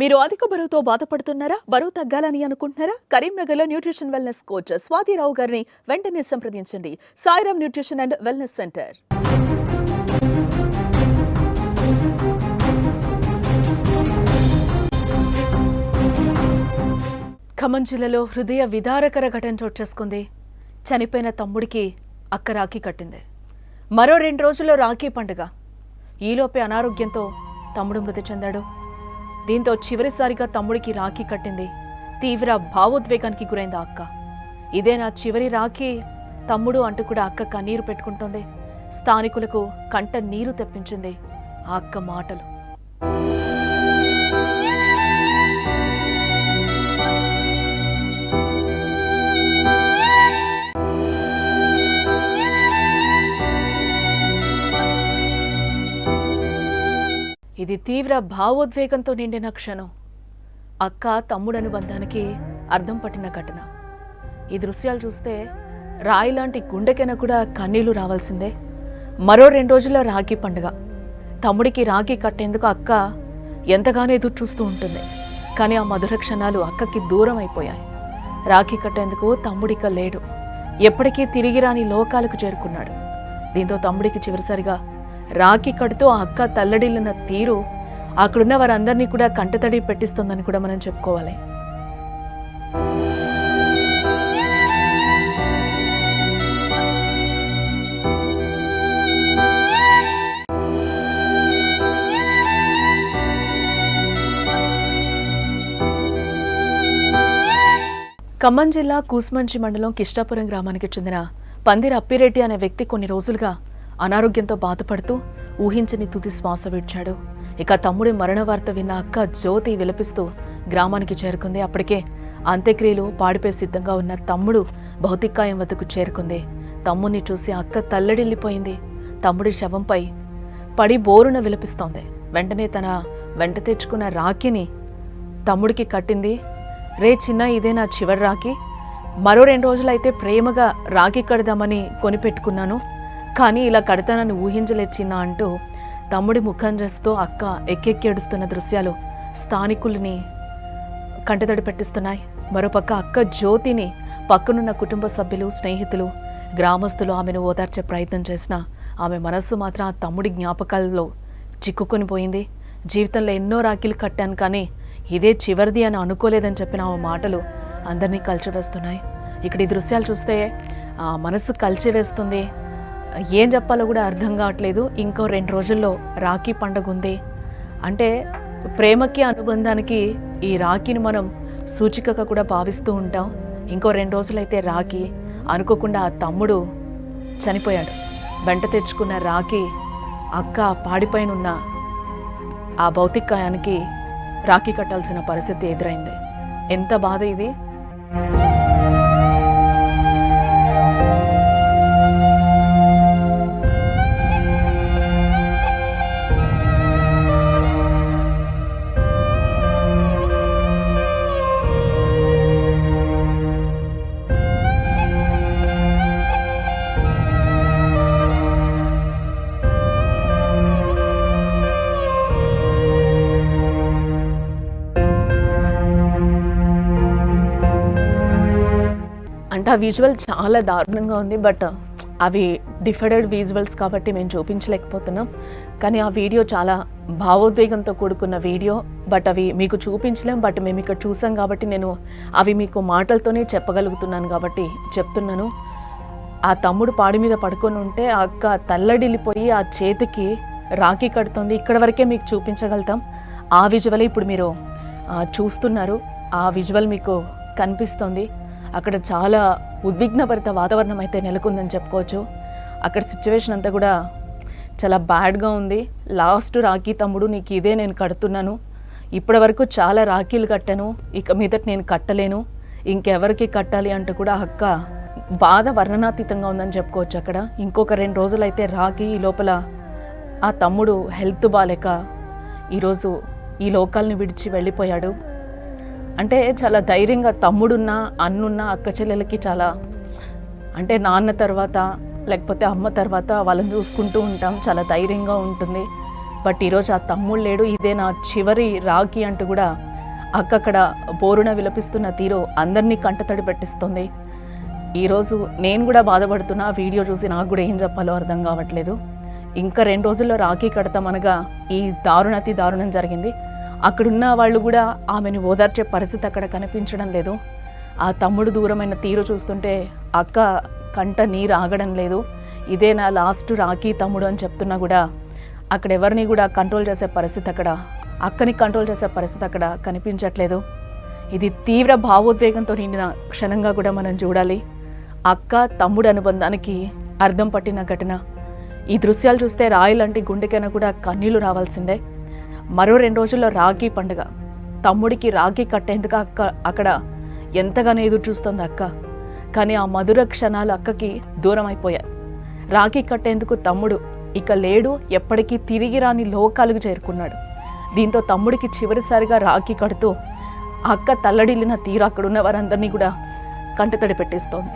మీరు అధిక బరువుతో బాధపడుతున్నారా? బరువు తగ్గాలని అనుకుంటున్నారా? కరీంనగర్లో న్యూట్రిషన్ వెల్నెస్ కోచ్ స్వాతిరావు గారిని వెంటనే సంప్రదించండి. Sairam nutrition and wellness centre. Khammam జిల్లాలో హృదయ విదారకర ఘటన చోటు చేసుకుంది. చనిపోయిన తమ్ముడికి అక్క రాఖీ కట్టింది. మరో రెండు రోజుల్లో రాఖీ పండుగ. ఈలోపే అనారోగ్యంతో తమ్ముడు మృతి చెందాడు. దీంతో చివరిసారిగా తమ్ముడికి రాఖీ కట్టింది. తీవ్ర భావోద్వేగానికి గురైంది ఆ అక్క. ఇదే నా చివరి రాఖీ తమ్ముడు అంటూ కూడా అక్క కన్నీరు పెట్టుకుంటుంది. స్థానికులకు కంట నీరు తెప్పించింది ఆ అక్క మాటలు. ఇది తీవ్ర భావోద్వేగంతో నిండిన క్షణం. అక్క తమ్ముడనుబంధానికి అర్థం పట్టిన ఘటన. ఈ దృశ్యాలు చూస్తే రాయి లాంటి గుండెకైనా కూడా కన్నీళ్ళు రావాల్సిందే. మరో రెండు రోజుల్లో రాఖీ పండుగ. తమ్ముడికి రాఖీ కట్టేందుకు అక్క ఎంతగానో ఎదురు చూస్తూ ఉంటుంది. కానీ ఆ మధుర క్షణాలు అక్కకి దూరం అయిపోయాయి. రాఖీ కట్టేందుకు తమ్ముడిక లేడు. ఎప్పటికీ తిరిగి రాని లోకాలకు చేరుకున్నాడు. దీంతో తమ్ముడికి చివరిసారిగా రాఖీ కడుతూ ఆ అక్క తల్లడిల్లిన తీరు అక్కడున్న వారందరినీ కూడా కంటతడి పెట్టిస్తుందని కూడా మనం చెప్పుకోవాలి. ఖమ్మం జిల్లా కూస్మంచి మండలం కిష్టాపురం గ్రామానికి చెందిన పందిర అప్పిరెడ్డి అనే వ్యక్తి కొన్ని రోజులుగా అనారోగ్యంతో బాధపడుతూ ఊహించని తుది శ్వాస విడిచాడు. ఇక తమ్ముడి మరణ వార్త విన్న అక్క జ్యోతి విలపిస్తూ గ్రామానికి చేరుకుంది. అప్పటికే అంత్యక్రియలు పాడిపోయి సిద్ధంగా ఉన్న తమ్ముడు భౌతికాయం వద్దకు చేరుకుంది. తమ్ముడిని చూసి అక్క తల్లడిల్లిపోయింది. తమ్ముడి శవంపై పడి బోరున విలపిస్తోంది. వెంటనే తన వెంట తెచ్చుకున్న రాఖీని తమ్ముడికి కట్టింది. రే చిన్న ఇదే నా చివరి రాఖీ. మరో రెండు రోజులైతే ప్రేమగా రాఖీ కడదామని కొనిపెట్టుకున్నాను. కానీ ఇలా కడతానని ఊహించలేదు అంటూ తమ్ముడి ముఖం చేస్తూ అక్క ఎక్కెక్కేడుస్తున్న దృశ్యాలు స్థానికుల్ని కంటతడి పెట్టిస్తున్నాయి. మరోపక్క అక్క జ్యోతిని పక్కనున్న కుటుంబ సభ్యులు స్నేహితులు గ్రామస్తులు ఆమెను ఓదార్చే ప్రయత్నం చేసినా ఆమె మనస్సు మాత్రం ఆ తమ్ముడి జ్ఞాపకాల్లో చిక్కుకొని పోయింది. జీవితంలో ఎన్నో రాఖీలు కట్టాను కానీ ఇదే చివరిది అని అనుకోలేదని చెప్పిన ఆమె మాటలు అందరినీ కలిచివేస్తున్నాయి. ఇక్కడ ఈ దృశ్యాలు చూస్తే ఆ, మనస్సు కలిచివేస్తుంది. ఏం చెప్పాలో కూడా అర్థం కావట్లేదు. ఇంకో రెండు రోజుల్లో రాఖీ పండగ ఉంది. అంటే ప్రేమకి అనుబంధానికి ఈ రాఖీని మనం సూచికగా కూడా భావిస్తూ ఉంటాం. ఇంకో రెండు రోజులైతే రాఖీ. అనుకోకుండా ఆ తమ్ముడు చనిపోయాడు. వెంట తెచ్చుకున్న రాఖీ అక్క పాడిపైన ఉన్న ఆ భౌతికాయానికి రాఖీ కట్టాల్సిన పరిస్థితి ఎదురైంది. ఎంత బాధ ఇది? ఆ విజువల్ చాలా దారుణంగా ఉంది బట్ uh, అవి డిఫరెడ్ విజువల్స్ కాబట్టి మేము చూపించలేకపోతున్నాం. కానీ ఆ వీడియో చాలా భావోద్వేగంతో కూడుకున్న వీడియో బట్ అవి మీకు చూపించలేం బట్ మేము ఇక్కడ చూసాం కాబట్టి నేను అవి మీకు మాటలతోనే చెప్పగలుగుతున్నాను కాబట్టి చెప్తున్నాను. ఆ తమ్ముడు పాడి మీద పడుకొని ఉంటే ఆ అక్క తల్లడిల్లిపోయి ఆ చేతికి రాఖీ కడుతుంది. ఇక్కడ వరకే మీకు చూపించగలుగుతాం. ఆ విజువలే ఇప్పుడు మీరు చూస్తున్నారు. ఆ విజువల్ మీకు కనిపిస్తుంది. అక్కడ చాలా ఉద్విగ్నభరిత వాతావరణం అయితే నెలకొందని చెప్పుకోవచ్చు. అక్కడ సిచ్యువేషన్ అంతా కూడా చాలా బ్యాడ్గా ఉంది. లాస్ట్ రాఖీ తమ్ముడు నీకు ఇదే నేను కడుతున్నాను. ఇప్పటి వరకు చాలా రాఖీలు కట్టాను. ఇక మీదట నేను కట్టలేను. ఇంకెవరికి కట్టాలి అంటూ కూడా అక్క బాధ వర్ణనాతీతంగా ఉందని చెప్పుకోవచ్చు అక్కడ. ఇంకొక రెండు రోజులైతే రాఖీ ఈ లోపల ఆ తమ్ముడు హెల్త్ బాగాలేక ఈరోజు ఈ లోకాల్ని విడిచి వెళ్ళిపోయాడు. అంటే చాలా ధైర్యంగా తమ్ముడున్న అన్నున్న అక్క చెల్లెలకి చాలా అంటే నాన్న తర్వాత లేకపోతే అమ్మ తర్వాత వాళ్ళని చూసుకుంటూ ఉంటాం. చాలా ధైర్యంగా ఉంటుంది. బట్ ఈరోజు ఆ తమ్ముడు లేడు. ఇదే నా చివరి రాఖీ అంటూ కూడా అక్క అక్కడ బోరున విలపిస్తున్న తీరు అందరినీ కంటతడి పెట్టిస్తుంది. ఈరోజు నేను కూడా బాధపడుతున్నా. వీడియో చూసి నాకు కూడా ఏం చెప్పాలో అర్థం కావట్లేదు. ఇంకా రెండు రోజుల్లో రాఖీ కడతామనగా ఈ దారుణాతి దారుణం జరిగింది. అక్కడున్న వాళ్ళు కూడా ఆమెను ఓదార్చే పరిస్థితి అక్కడ కనిపించడం లేదు. ఆ తమ్ముడు దూరమైన తీరు చూస్తుంటే అక్క కంట నీరు ఆగడం లేదు. ఇదే నా లాస్ట్ రాఖీ తమ్ముడు అని చెప్తున్నా కూడా అక్కడ ఎవరిని కూడా కంట్రోల్ చేసే పరిస్థితి అక్కడ అక్కని కంట్రోల్ చేసే పరిస్థితి అక్కడ కనిపించట్లేదు. ఇది తీవ్ర భావోద్వేగంతో నిండిన క్షణంగా కూడా మనం చూడాలి. అక్క తమ్ముడు అనుబంధానికి అర్థం పట్టిన ఘటన. ఈ దృశ్యాలు చూస్తే రాయి గుండెకైనా కూడా కన్నీళ్ళు రావాల్సిందే. మరో రెండు రోజుల్లో రాఖీ పండుగ. తమ్ముడికి రాఖీ కట్టేందుకు అక్క అక్కడ ఎంతగానో ఎదురు చూస్తుంది అక్క. కానీ ఆ మధుర క్షణాలు అక్కకి దూరం అయిపోయాయి రాఖీ కట్టేందుకు తమ్ముడు ఇక లేడు ఎప్పటికీ తిరిగి రాని లోకాలకు చేరుకున్నాడు. దీంతో తమ్ముడికి చివరిసారిగా రాఖీ కడుతూ అక్క తల్లడిల్లిన తీరు అక్కడున్న వారందరినీ కూడా కంటతడి పెట్టేస్తోంది.